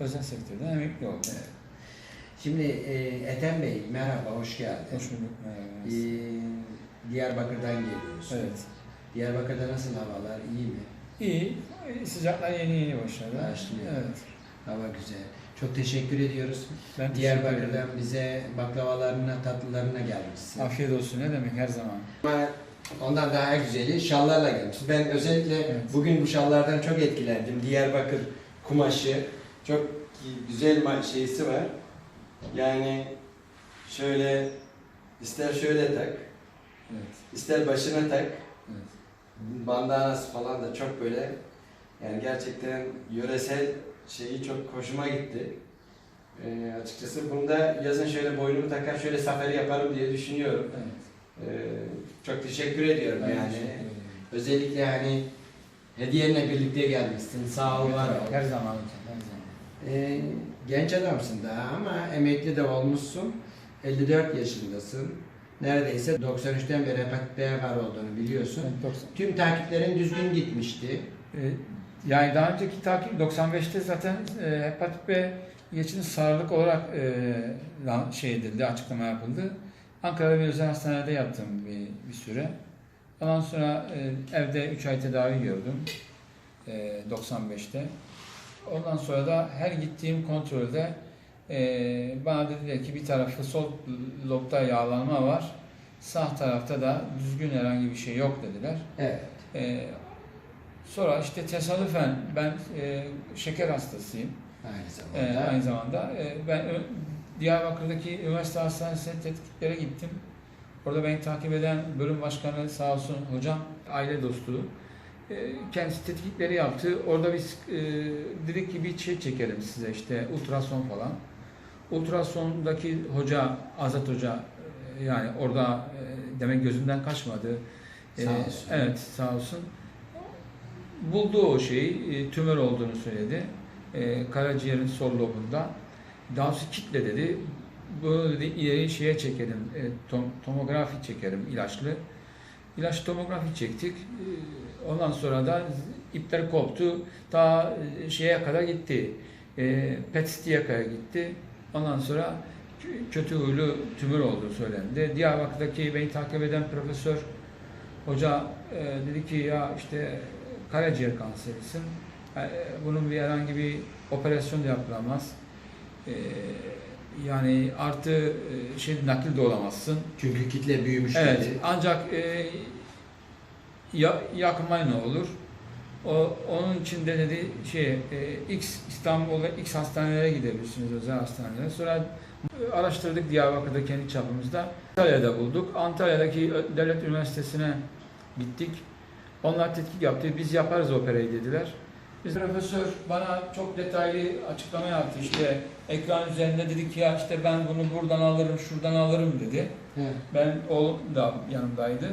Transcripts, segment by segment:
özel sektörden emekli oldum. Evet. Şimdi e, Ethem Bey merhaba, hoş geldin. Hoş bulduk. E, Merhaba. Diyarbakır'dan geliyorsun. Evet. Diyarbakır'da nasıl havalar, iyi mi? İyi. Sıcaklar yeni yeni başladı. Başlıyor. Evet. Hava güzel. Çok teşekkür ediyoruz. Ben teşekkür Diyarbakır'dan ederim. bize baklavalarına, tatlılarına gelmişsin. Afiyet olsun. Ne demek her zaman. Ama ondan daha güzeli şallarla gelmişsin. Ben özellikle Evet. bugün bu şallardan çok etkilendim. Diyarbakır kumaşı çok güzel şeysi var. Yani şöyle ister şöyle tak, Evet. ister başına tak. evet. Bandanası falan da çok böyle yani gerçekten yöresel şeyi çok hoşuma gitti. Ee, açıkçası bunda yazın şöyle boynumu takar şöyle safari yaparım diye düşünüyorum. evet. Ee, çok teşekkür ediyorum Ben yani. teşekkür ederim. Özellikle hani hediyenle birlikte gelmişsin. Sağ ol var. Her zaman. Her zaman. Ee, genç adamsın daha ama emekli de olmuşsun. 54 yaşındasın. Neredeyse 93'ten beri hepatit B var olduğunu biliyorsun. Ben 90 Tüm takiplerin düzgün gitmişti. Ee, Yani daha önceki takip 95'te zaten e, hepatit B geçini sağlık olarak e, şey edildi, açıklama yapıldı. Ankara'da bir özel hastanede yattım bir, bir süre. Ondan sonra e, evde 3 ay tedavi gördüm e, 95'te. Ondan sonra da her gittiğim kontrolde e, bana dediler ki bir tarafı sol lobda yağlanma var, sağ tarafta da düzgün herhangi bir şey yok dediler. Evet. Ee, sonra işte tesadüfen ben e, şeker hastasıyım Aynı e, zamanda. aynı zamanda. E, ben Diyarbakır'daki üniversite hastanesine tetkiklere gittim. Orada beni takip eden bölüm başkanı sağ olsun hocam, aile dostu. E, kendisi tetkikleri yaptı. Orada biz e, dedik ki bir şey çekelim size işte ultrason falan. Ultrasondaki hoca, Azat Hoca e, yani orada e, demek gözünden kaçmadı. Sağ olsun. Evet sağ olsun. Buldu o şeyi, tümör olduğunu söyledi. Karaciğerin sol lobunda. Daha sonra kitle dedi. Bunu dedi ileri şeye çekelim, tom- tomografi çekelim ilaçlı. İlaç tomografi çektik. Ondan sonra da ipler koptu. Ta e, şeye kadar gitti. E, PET-CT'ye kadar gitti. Ondan sonra kö- kötü huylu tümör olduğu söylendi. Diyarbakır'daki beni takip eden profesör hoca e, dedi ki ya işte karaciğer kanserisin. E, bunun bir herhangi bir operasyon da yapılamaz. E, yani artı e, şey nakil de olamazsın. Çünkü kitle büyümüş Evet, dedi. ancak e, ya, yakma ne olur? O, onun için de dedi şey e, X İstanbul'da X hastanelere gidebilirsiniz özel hastanelere. Sonra e, araştırdık Diyarbakır'da kendi çapımızda. Antalya'da bulduk. Antalya'daki devlet üniversitesine gittik. Onlar tetkik yaptı. Biz yaparız operayı dediler. Biz profesör bana çok detaylı açıklama yaptı. İşte ekran üzerinde dedi ki ya işte ben bunu buradan alırım, şuradan alırım dedi. Evet. Ben oğlum da yanımdaydı.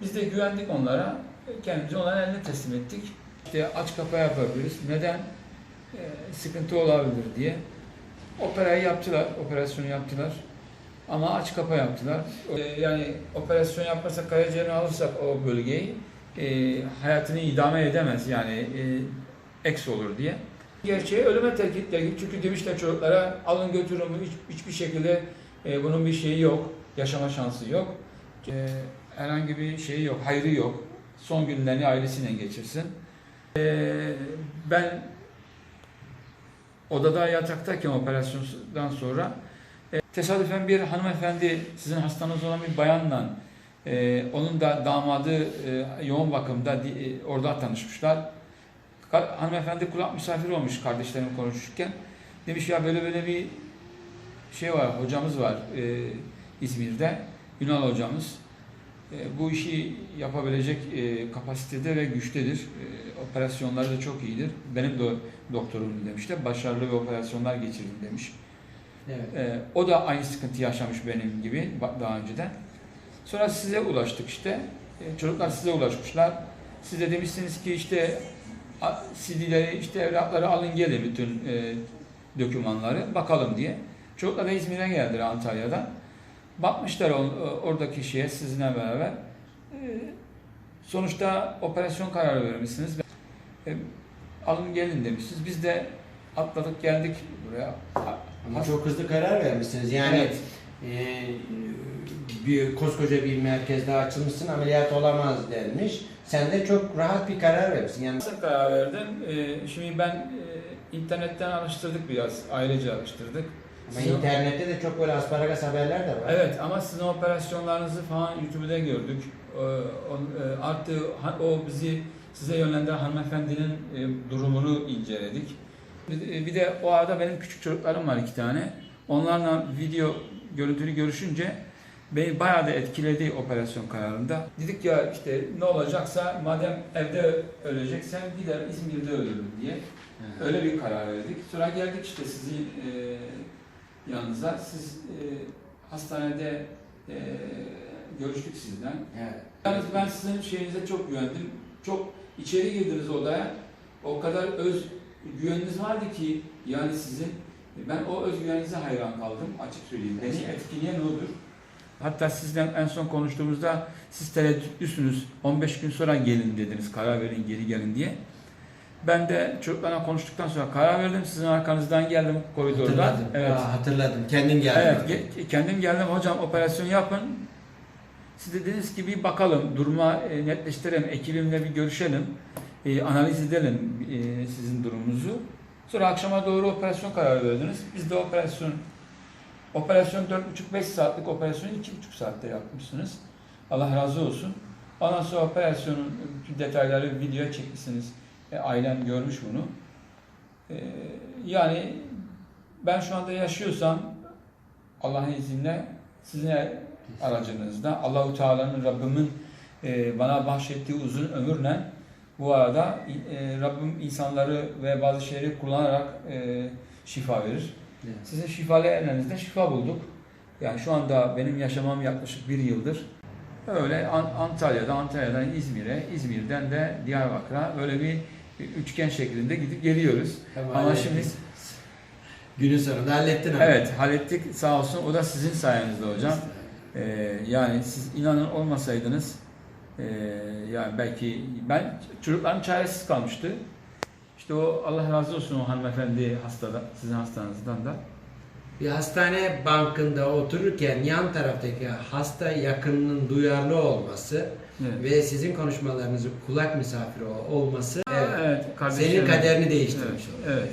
Biz de güvendik onlara. Kendimizi onların eline teslim ettik. İşte aç kapa yapabiliriz. Neden? Ee, sıkıntı olabilir diye. Operayı yaptılar, operasyonu yaptılar. Ama aç kapa yaptılar. Ee, yani operasyon yaparsak, karaciğerini alırsak o bölgeyi e, hayatını idame edemez yani e, eks olur diye. Gerçeği ölüme tehditler çünkü demişler çocuklara alın götürün hiç, hiçbir şekilde e, bunun bir şeyi yok, yaşama şansı yok. E, herhangi bir şeyi yok, hayrı yok. Son günlerini ailesiyle geçirsin. E, ben odada yataktayken operasyondan sonra e, tesadüfen bir hanımefendi sizin hastanız olan bir bayanla e, onun da damadı e, yoğun bakımda e, orada tanışmışlar. Ka- hanımefendi kulak misafiri olmuş kardeşlerim konuşurken. Demiş ya böyle böyle bir şey var, hocamız var e, İzmir'de, Ünal hocamız. E, bu işi yapabilecek e, kapasitede ve güçtedir. E, operasyonları da çok iyidir. Benim de doktorum demişti. Başarılı bir operasyonlar geçirdim demiş. Evet. O da aynı sıkıntı yaşamış benim gibi daha önceden. Sonra size ulaştık işte. Çocuklar size ulaşmışlar. Siz de demişsiniz ki işte CD'leri işte evrakları alın gelin bütün dokümanları bakalım diye. Çocuklar da İzmir'e geldiler Antalya'dan. Bakmışlar oradaki şeye sizinle beraber. E, sonuçta operasyon kararı vermişsiniz. E, alın gelin demişsiniz. Biz de atladık geldik buraya. Ama çok hızlı karar vermişsiniz. Yani Evet. e, bir koskoca bir merkezde açılmışsın ameliyat olamaz denmiş. Sen de çok rahat bir karar vermişsin. Yani Nasıl karar verdim? Ee, şimdi ben e, internetten araştırdık biraz, ailece araştırdık. Ama Sizin- internette de çok böyle asparagas haberler de var. Evet ama sizin operasyonlarınızı falan YouTube'da gördük. Ee, on- e, Artı ha- o bizi size yönlendiren hanımefendinin e, durumunu inceledik. Bir de- Bir de o arada benim küçük çocuklarım var iki tane. Onlarla video görüntülü görüşünce beni bayağı da etkiledi operasyon kararında. Dedik ya işte ne olacaksa madem evde öleceksen gider İzmir'de ölürüm diye. Öyle bir karar verdik. Sonra geldik işte sizin e, yanınıza. Siz e, hastanede e, görüştük sizden. Evet. Yalnız ben sizin şeyinize çok güvendim. Çok içeri girdiniz odaya. O kadar öz güveniniz vardı ki yani sizin ben o özgüveninize hayran kaldım açık söyleyeyim. Beni etkileyen odur. Hatta sizden en son konuştuğumuzda siz tereddütlüsünüz. 15 gün sonra gelin dediniz. Karar verin geri gelin diye. Ben de çocuklarla konuştuktan sonra karar verdim. Sizin arkanızdan geldim koridordan. Hatırladım. Evet. Aa, hatırladım. Kendin geldin. Evet, ge- kendim geldim hocam operasyon yapın. Siz de dediniz ki bir bakalım, duruma e, netleştirelim, ekibimle bir görüşelim, e, analiz edelim e, sizin durumunuzu. Sonra akşama doğru operasyon kararı verdiniz. Biz de operasyon, operasyon 4,5-5 saatlik operasyonu 2,5 saatte yapmışsınız. Allah razı olsun. Ondan sonra operasyonun bütün detayları videoya çekmişsiniz. E, ailem görmüş bunu. E, yani ben şu anda yaşıyorsam Allah'ın izniyle sizin aracınızda Allahu Teala'nın Rabbimin e, bana bahşettiği uzun ömürle bu arada e, Rabbim insanları ve bazı şeyleri kullanarak e, şifa verir. Evet. Sizin şifalı ellerinizde şifa bulduk. Yani şu anda benim yaşamam yaklaşık bir yıldır. Öyle An- Antalya'da, Antalya'dan İzmir'e, İzmir'den de Diyarbakır'a böyle bir üçgen şeklinde gidip geliyoruz. Tamam, Ama hallettin. şimdi Günün sonunda hallettin ama. Evet hallettik sağ olsun. O da sizin sayenizde hocam. Ee, yani siz inanın olmasaydınız ee, yani belki ben çocuklarım çaresiz kalmıştı. İşte o Allah razı olsun o hanımefendi hastada, sizin hastanızdan da. Bir hastane bankında otururken yan taraftaki hasta yakınının duyarlı olması Evet. ve sizin konuşmalarınızı kulak misafiri ol- olması evet, Evet, senin kaderini değiştirmiş Evet, oldu. evet.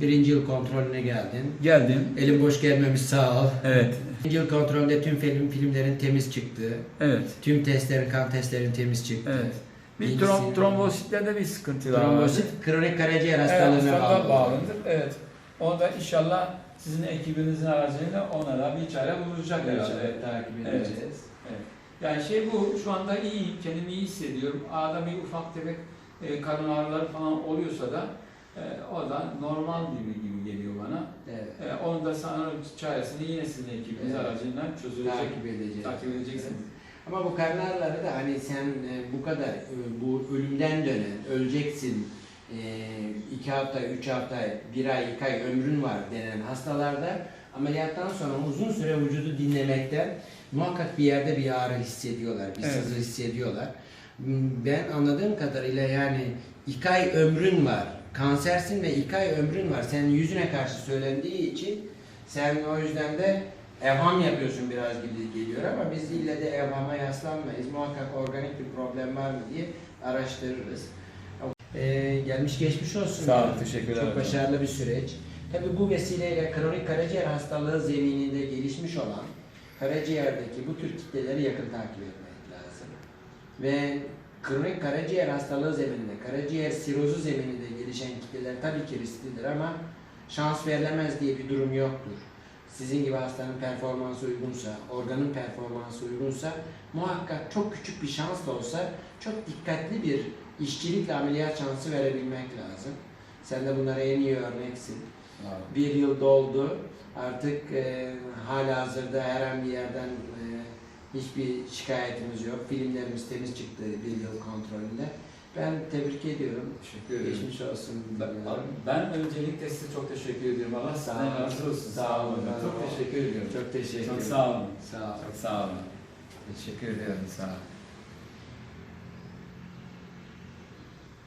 Birinci yıl kontrolüne geldin. Geldim. Elin boş gelmemiş sağ ol. Evet. İkinci yıl kontrolünde tüm film filmlerin temiz çıktı. Evet. Tüm testlerin, kan testlerin temiz çıktı. Evet. Bir trom, trombositlerde bir sıkıntı var. Trombosit kronik karaciğer Evet, hastalığına hastalığa bağlı. bağlıdır. Evet. Onu da inşallah sizin ekibinizin aracılığıyla ona da bir çare bulacak herhalde. Evet, takip Evet. Yani şey bu, şu anda iyiyim, kendimi iyi hissediyorum. Arada bir ufak tefek e, karın ağrıları falan oluyorsa da e, o da normal gibi, gibi geliyor bana. Evet. E, onun da sana çaresini yine sizin ekibiniz Evet. aracılığıyla çözülecek. Takip edeceğiz. Takip edeceksiniz. Ama bu karın ağrıları da hani sen e, bu kadar e, bu ölümden dönen, öleceksin, e, iki hafta, üç hafta, bir ay, iki ay ömrün var denen hastalarda ameliyattan sonra uzun süre vücudu dinlemekten muhakkak bir yerde bir ağrı hissediyorlar, bir Evet. sızı hissediyorlar. Ben anladığım kadarıyla yani iki ay ömrün var, kansersin ve iki ay ömrün var. Senin yüzüne karşı söylendiği için sen o yüzden de evham yapıyorsun biraz gibi geliyor ama biz ille de evhama yaslanmayız. Muhakkak organik bir problem var mı diye araştırırız. Ee, gelmiş geçmiş olsun. Sağ olun, yani. teşekkür ederim. Çok başarılı bir süreç. Tabii bu vesileyle kronik karaciğer hastalığı zemininde gelişmiş olan karaciğerdeki bu tür kitleleri yakın takip etmek lazım. Ve kronik karaciğer hastalığı zemininde, karaciğer sirozu zemininde gelişen kitleler tabii ki risklidir ama şans verilemez diye bir durum yoktur. Sizin gibi hastanın performansı uygunsa, organın performansı uygunsa muhakkak çok küçük bir şans da olsa çok dikkatli bir işçilikle ameliyat şansı verebilmek lazım. Sen de bunlara en iyi örneksin. Bir yıl doldu. Artık e, hala hazırda herhangi bir yerden e, hiçbir şikayetimiz yok. Filmlerimiz temiz çıktı bir yıl kontrolünde. Ben tebrik ediyorum. Teşekkür ederim. Geçmiş olsun. Ben, ben öncelikle size çok teşekkür ediyorum. Allah Sağ sizden olun. razı olsun. Sağ olun. Çok teşekkür ediyorum. Çok teşekkür Çok ederim. sağ olun. Sağ olun. Çok sağ olun. Teşekkür ederim. Sağ olun.